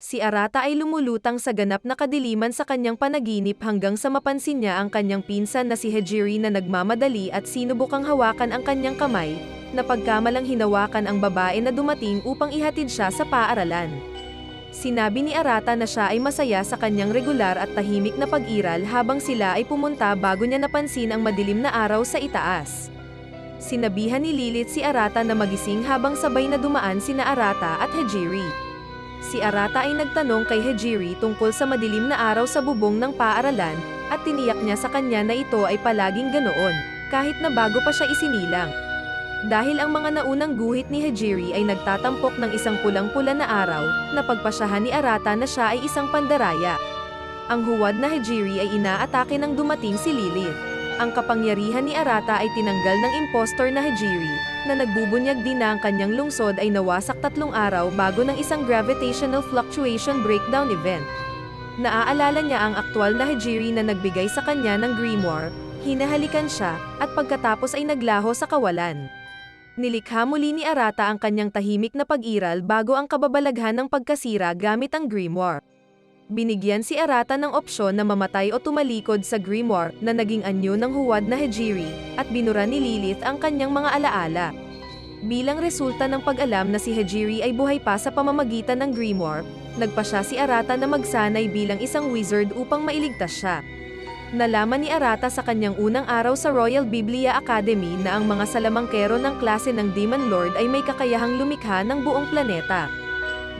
Si Arata ay lumulutang sa ganap na kadiliman sa kanyang panaginip hanggang sa mapansin niya ang kanyang pinsan na si Hejiri na nagmamadali at sinubukang hawakan ang kanyang kamay, na pagkamalang hinawakan ang babae na dumating upang ihatid siya sa paaralan. Sinabi ni Arata na siya ay masaya sa kanyang regular at tahimik na pag-iral habang sila ay pumunta bago niya napansin ang madilim na araw sa itaas. Sinabihan ni Lilith si Arata na magising habang sabay na dumaan sina Arata at Hejiri. Si Arata ay nagtanong kay Hejiri tungkol sa madilim na araw sa bubong ng paaralan, at tiniyak niya sa kanya na ito ay palaging ganoon, kahit na bago pa siya isinilang. Dahil ang mga naunang guhit ni Hejiri ay nagtatampok ng isang pulang-pula na araw, napagpasyahan ni Arata na siya ay isang pandaraya. Ang huwad na Hejiri ay inaatake nang dumating si Lilith ang kapangyarihan ni Arata ay tinanggal ng impostor na Hejiri, na nagbubunyag din na ang kanyang lungsod ay nawasak tatlong araw bago ng isang gravitational fluctuation breakdown event. Naaalala niya ang aktwal na Hejiri na nagbigay sa kanya ng grimoire, hinahalikan siya, at pagkatapos ay naglaho sa kawalan. Nilikha muli ni Arata ang kanyang tahimik na pag-iral bago ang kababalaghan ng pagkasira gamit ang grimoire binigyan si Arata ng opsyon na mamatay o tumalikod sa grimoire na naging anyo ng huwad na Hejiri, at binura ni Lilith ang kanyang mga alaala. Bilang resulta ng pag-alam na si Hejiri ay buhay pa sa pamamagitan ng grimoire, nagpa siya si Arata na magsanay bilang isang wizard upang mailigtas siya. Nalaman ni Arata sa kanyang unang araw sa Royal Biblia Academy na ang mga salamangkero ng klase ng Demon Lord ay may kakayahang lumikha ng buong planeta.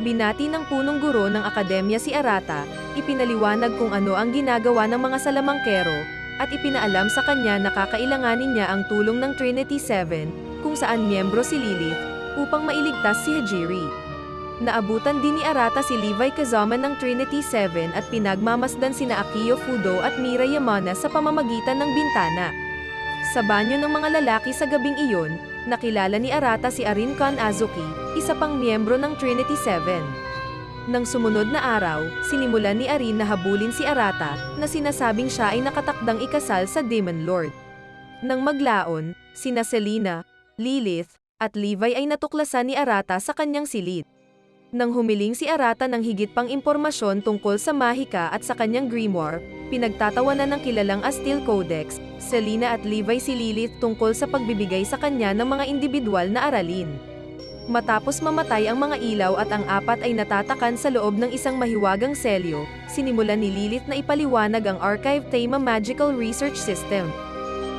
Binati ng punong guro ng akademya si Arata, ipinaliwanag kung ano ang ginagawa ng mga salamangkero, at ipinaalam sa kanya na kakailanganin niya ang tulong ng Trinity 7, kung saan miyembro si Lilith, upang mailigtas si Hejiri. Naabutan din ni Arata si Levi Kazaman ng Trinity 7 at pinagmamasdan sina Akiyo Fudo at Mira Yamana sa pamamagitan ng bintana. Sa banyo ng mga lalaki sa gabing iyon, nakilala ni Arata si Arin Khan Azuki, isa pang miyembro ng Trinity 7. Nang sumunod na araw, sinimulan ni Arin na habulin si Arata, na sinasabing siya ay nakatakdang ikasal sa Demon Lord. Nang maglaon, sina Selena, Lilith, at Levi ay natuklasan ni Arata sa kanyang silid. Nang humiling si Arata ng higit pang impormasyon tungkol sa Mahika at sa kanyang grimoire, pinagtatawanan ng kilalang Astil Codex, Selina at Levi si Lilith tungkol sa pagbibigay sa kanya ng mga individual na aralin. Matapos mamatay ang mga ilaw at ang apat ay natatakan sa loob ng isang mahiwagang selyo, sinimulan ni Lilith na ipaliwanag ang Archive Thema Magical Research System.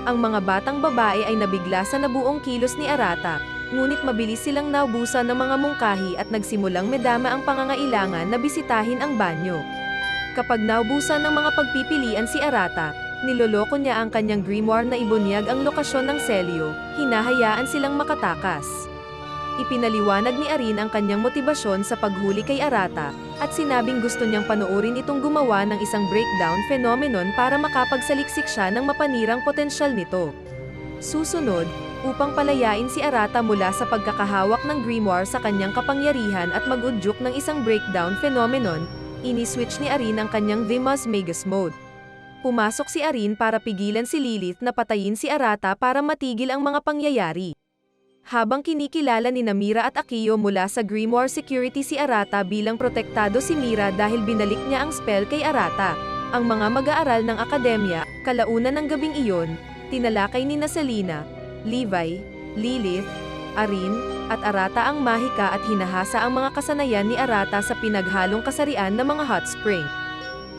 Ang mga batang babae ay nabigla sa nabuong kilos ni Arata, ngunit mabilis silang naubusan ng mga mungkahi at nagsimulang medama ang pangangailangan na bisitahin ang banyo. Kapag naubusan ng mga pagpipilian si Arata, niloloko niya ang kanyang grimoire na ibunyag ang lokasyon ng selyo, hinahayaan silang makatakas. Ipinaliwanag ni Arin ang kanyang motibasyon sa paghuli kay Arata, at sinabing gusto niyang panoorin itong gumawa ng isang breakdown phenomenon para makapagsaliksik siya ng mapanirang potensyal nito. Susunod, upang palayain si Arata mula sa pagkakahawak ng grimoire sa kanyang kapangyarihan at magudyok ng isang breakdown phenomenon, ini-switch ni Arin ang kanyang Vimas Magus mode. Pumasok si Arin para pigilan si Lilith na patayin si Arata para matigil ang mga pangyayari. Habang kinikilala ni Namira at Akiyo mula sa Grimoire Security si Arata bilang protektado si Mira dahil binalik niya ang spell kay Arata. Ang mga mag-aaral ng akademya, kalaunan ng gabing iyon, tinalakay ni Nasalina, Levi, Lilith, Arin, at Arata ang mahika at hinahasa ang mga kasanayan ni Arata sa pinaghalong kasarian ng mga hot spring.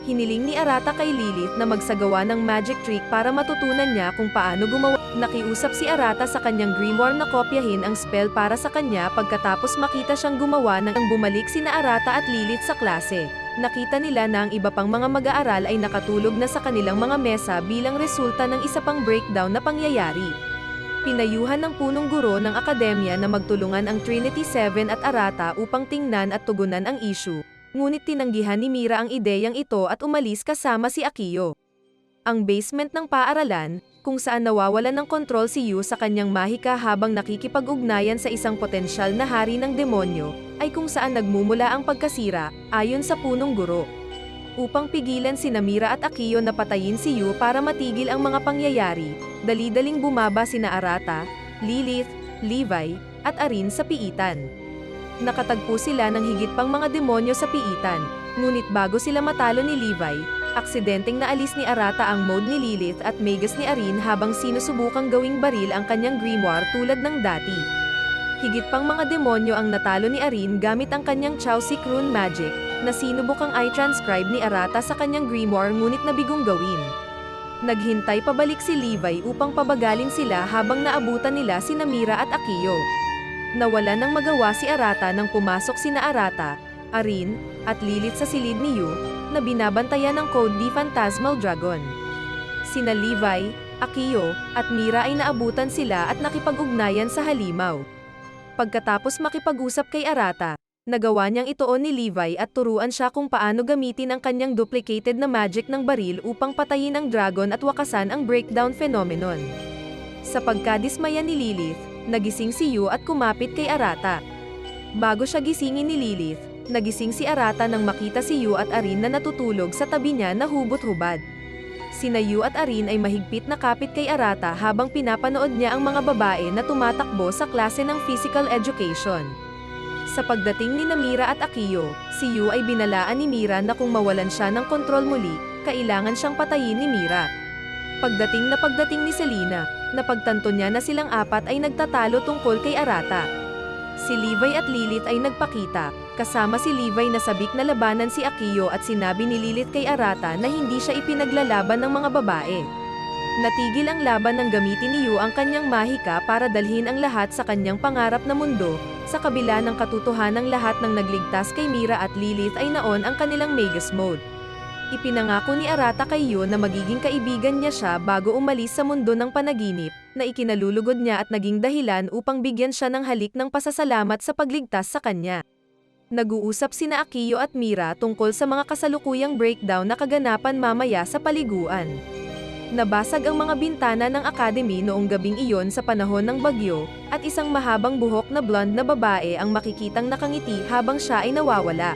Hiniling ni Arata kay Lilith na magsagawa ng magic trick para matutunan niya kung paano gumawa. Nakiusap si Arata sa kanyang grimoire na kopyahin ang spell para sa kanya pagkatapos makita siyang gumawa ng bumalik sina Arata at Lilith sa klase. Nakita nila na ang iba pang mga mag-aaral ay nakatulog na sa kanilang mga mesa bilang resulta ng isa pang breakdown na pangyayari. Pinayuhan ng punong guro ng akademya na magtulungan ang Trinity 7 at Arata upang tingnan at tugunan ang issue, ngunit tinanggihan ni Mira ang ideyang ito at umalis kasama si Akiyo. Ang basement ng paaralan, kung saan nawawalan ng kontrol si Yu sa kanyang mahika habang nakikipag-ugnayan sa isang potensyal na hari ng demonyo, ay kung saan nagmumula ang pagkasira, ayon sa punong guro. Upang pigilan si Namira at Akiyo na patayin si Yu para matigil ang mga pangyayari, dali-daling bumaba sina Arata, Lilith, Levi, at Arin sa piitan. Nakatagpo sila ng higit pang mga demonyo sa piitan. Ngunit bago sila matalo ni Levi, aksidenteng naalis ni Arata ang mode ni Lilith at Magus ni Arin habang sinusubukang gawing baril ang kanyang grimoire tulad ng dati. Higit pang mga demonyo ang natalo ni Arin gamit ang kanyang Chausik Rune Magic, na sinubukang i-transcribe ni Arata sa kanyang grimoire ngunit nabigong gawin. Naghintay pabalik si Levi upang pabagalin sila habang naabutan nila si Namira at Akiyo. Nawala ng magawa si Arata nang pumasok sina Arata, Arin, at Lilith sa silid ni Yu, na binabantayan ng Code D Phantasmal Dragon. Sina Levi, Akiyo, at Mira ay naabutan sila at nakipag-ugnayan sa halimaw. Pagkatapos makipag-usap kay Arata, nagawa niyang ituon ni Levi at turuan siya kung paano gamitin ang kanyang duplicated na magic ng baril upang patayin ang dragon at wakasan ang breakdown phenomenon. Sa pagkadismaya ni Lilith, nagising si Yu at kumapit kay Arata. Bago siya gisingin ni Lilith, nagising si Arata nang makita si Yu at Arin na natutulog sa tabi niya na hubot-hubad. Sina Yu at Arin ay mahigpit na kapit kay Arata habang pinapanood niya ang mga babae na tumatakbo sa klase ng physical education. Sa pagdating ni Namira at Akiyo, si Yu ay binalaan ni Mira na kung mawalan siya ng kontrol muli, kailangan siyang patayin ni Mira. Pagdating na pagdating ni Selina, napagtanto niya na silang apat ay nagtatalo tungkol kay Arata. Si Levi at Lilith ay nagpakita, kasama si Levi na sabik na labanan si Akiyo at sinabi ni Lilith kay Arata na hindi siya ipinaglalaban ng mga babae. Natigil ang laban ng gamitin ni Yu ang kanyang mahika para dalhin ang lahat sa kanyang pangarap na mundo, sa kabila ng katotohanang lahat ng nagligtas kay Mira at Lilith ay naon ang kanilang Magus Mode. Ipinangako ni Arata kay Yu na magiging kaibigan niya siya bago umalis sa mundo ng panaginip, na ikinalulugod niya at naging dahilan upang bigyan siya ng halik ng pasasalamat sa pagligtas sa kanya. Nag-uusap sina Akiyo at Mira tungkol sa mga kasalukuyang breakdown na kaganapan mamaya sa paliguan. Nabasag ang mga bintana ng academy noong gabing iyon sa panahon ng bagyo, at isang mahabang buhok na blonde na babae ang makikitang nakangiti habang siya ay nawawala.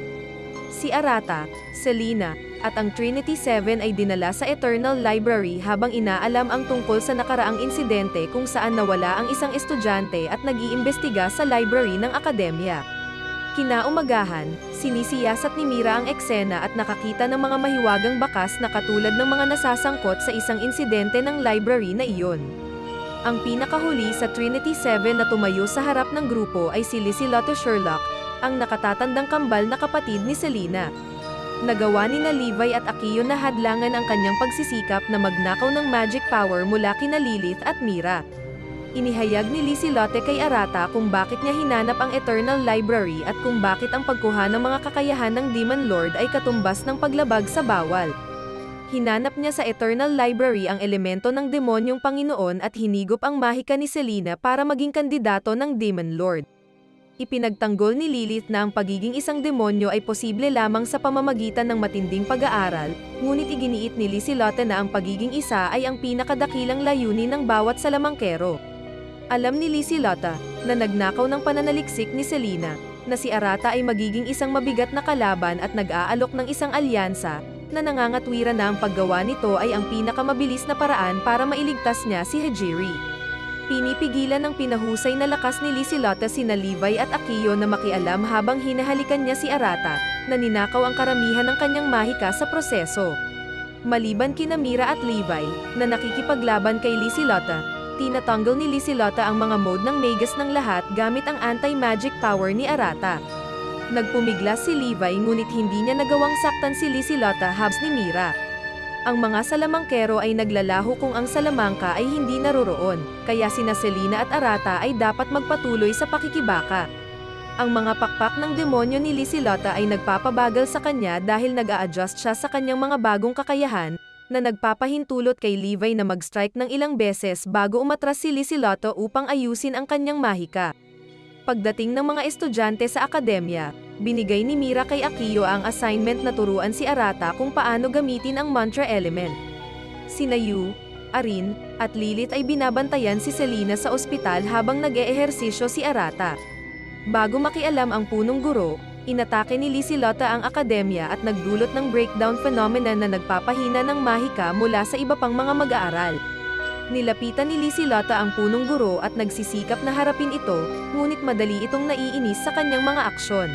Si Arata, Selena, at ang Trinity 7 ay dinala sa Eternal Library habang inaalam ang tungkol sa nakaraang insidente kung saan nawala ang isang estudyante at nag-iimbestiga sa library ng akademya. Kinaumagahan, sinisiyasat ni Mira ang eksena at nakakita ng mga mahiwagang bakas na katulad ng mga nasasangkot sa isang insidente ng library na iyon. Ang pinakahuli sa Trinity 7 na tumayo sa harap ng grupo ay si Lizzie Lotte Sherlock, ang nakatatandang kambal na kapatid ni Selena. Nagawa ni na Levi at Akiyo na hadlangan ang kanyang pagsisikap na magnakaw ng magic power mula kina Lilith at Mira. Inihayag ni Lizzie Lotte kay Arata kung bakit niya hinanap ang Eternal Library at kung bakit ang pagkuha ng mga kakayahan ng Demon Lord ay katumbas ng paglabag sa bawal. Hinanap niya sa Eternal Library ang elemento ng demonyong Panginoon at hinigop ang mahika ni Selena para maging kandidato ng Demon Lord. Ipinagtanggol ni Lilith na ang pagiging isang demonyo ay posible lamang sa pamamagitan ng matinding pag-aaral, ngunit iginiit ni Lizzie Lotte na ang pagiging isa ay ang pinakadakilang layunin ng bawat salamangkero. Alam ni Lizzie Lotta na nagnakaw ng pananaliksik ni Selena, na si Arata ay magiging isang mabigat na kalaban at nag-aalok ng isang alyansa, na nangangatwira na ang paggawa nito ay ang pinakamabilis na paraan para mailigtas niya si Hejiri. Pinipigilan ng pinahusay na lakas ni Lizzie Lotta sina Levi at Akiyo na makialam habang hinahalikan niya si Arata, na ninakaw ang karamihan ng kanyang mahika sa proseso. Maliban kina Mira at Levi, na nakikipaglaban kay Lizzie Lotta, tinatanggal ni Lizzie Lotta ang mga mode ng Magus ng lahat gamit ang anti-magic power ni Arata. Nagpumiglas si Levi ngunit hindi niya nagawang saktan si Lizzie Lotta habs ni Mira. Ang mga salamangkero ay naglalaho kung ang salamangka ay hindi naroroon, kaya sina Selena at Arata ay dapat magpatuloy sa pakikibaka. Ang mga pakpak ng demonyo ni Lizzie Lotta ay nagpapabagal sa kanya dahil nag-a-adjust siya sa kanyang mga bagong kakayahan, na nagpapahintulot kay Levi na mag-strike ng ilang beses bago umatras si Lizzie Lotta upang ayusin ang kanyang mahika. Pagdating ng mga estudyante sa akademya, binigay ni Mira kay Akiyo ang assignment na turuan si Arata kung paano gamitin ang mantra element. Sina Yu, Arin, at Lilith ay binabantayan si Selena sa ospital habang nag-eehersisyo si Arata. Bago makialam ang punong guro, inatake ni Lizzie Lotta ang akademya at nagdulot ng breakdown phenomenon na nagpapahina ng mahika mula sa iba pang mga mag-aaral. Nilapitan ni Lisilata ang punong guro at nagsisikap na harapin ito, ngunit madali itong naiinis sa kanyang mga aksyon.